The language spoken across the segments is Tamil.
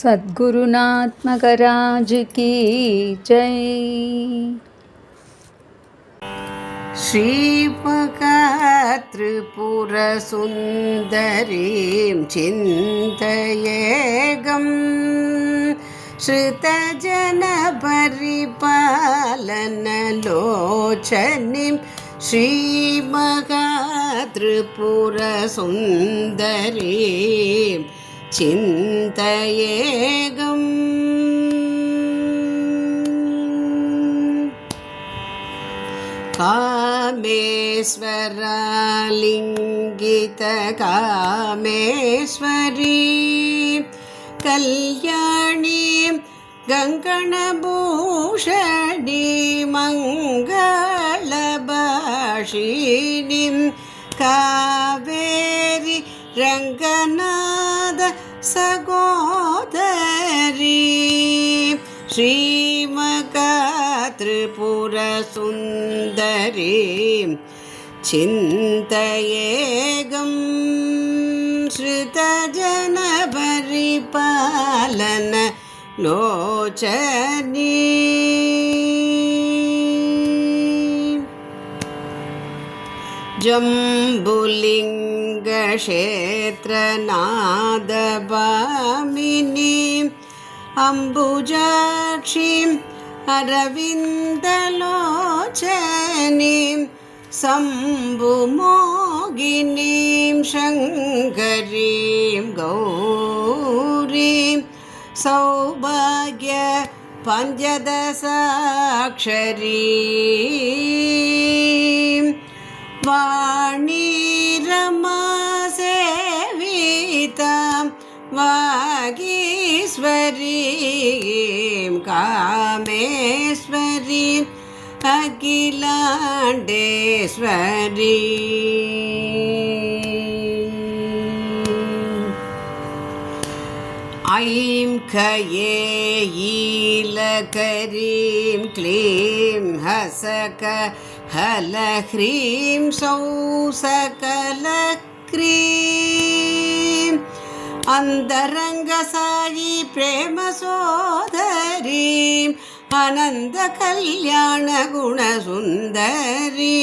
सद्गुरुनाथ मगराज की जय श्रीपकात्रिपुरसुन्दरीं चिन्तयेगम् श्रुतजनपरिपालनलोचनीं சிந்தையேகம். காமேஸ்வராலிங்கித காமேஸ்வரி கல்யாணி கங்கணபூஷணி மங்களபாஷினிம் கா मङ्गलभाषिणीं कावेरि रङ्गनाद सगोदरी श्रीमकात्रिपुरसुन्दरीं चिन्तयेगं श्रुतजनपरिपालन लोचनी जम्बुलिङ्गक्षेत्रनादभामिनीम् अम्बुजाक्षीम् अरविन्दलोचनीं शम्भुमोगिनीं शङ्करीं गौरीं सौभाग्य पञ्चदशाक्षरीं वाणीरमासेवितां वागीश्वरीं कामेश्वरीम् अखिलाण्डेश्वरी ऐं खये ईलकरीं क्लीं हसक அந்தரங்கசாயி பிரேமசோதரி அனந்த கல்யாண குணசுந்தரி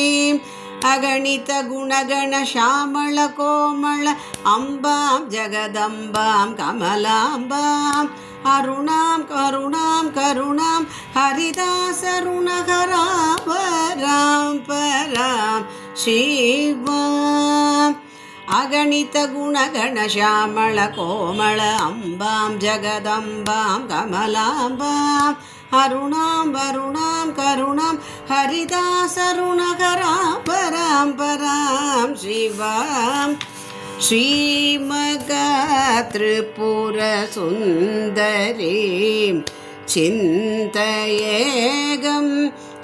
அகணித குணகண சாமள கோமள அம்பாம் ஜெகதம்பாம் கமலாம்பாம் அருணாம் கருணாம் கருணாம் ஹரிதாசருணகராம் பராம் பராம் ஸ்ரீவா அகணித குணகணசாமள கோமள அம்பாம் ஜெகதம்பாம் கமலாம்பாம் அருணாம் வருணாம் கருணாம் ஹரிதாசருணகராம் பராம் பராம் சிவாம் ஸ்ரீமகா திரிபுர சுந்தரீம் சிந்தயேகம்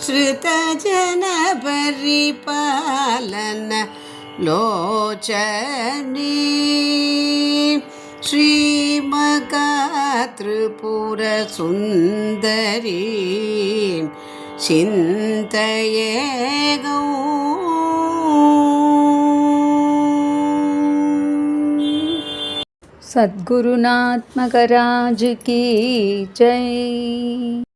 ஸ்ருதஜன பரிபாலன लोचने। श्रीमगतृपुरसुन्दरीं। चिन्तये गौ सद्गुरुनात्मकराज की जय।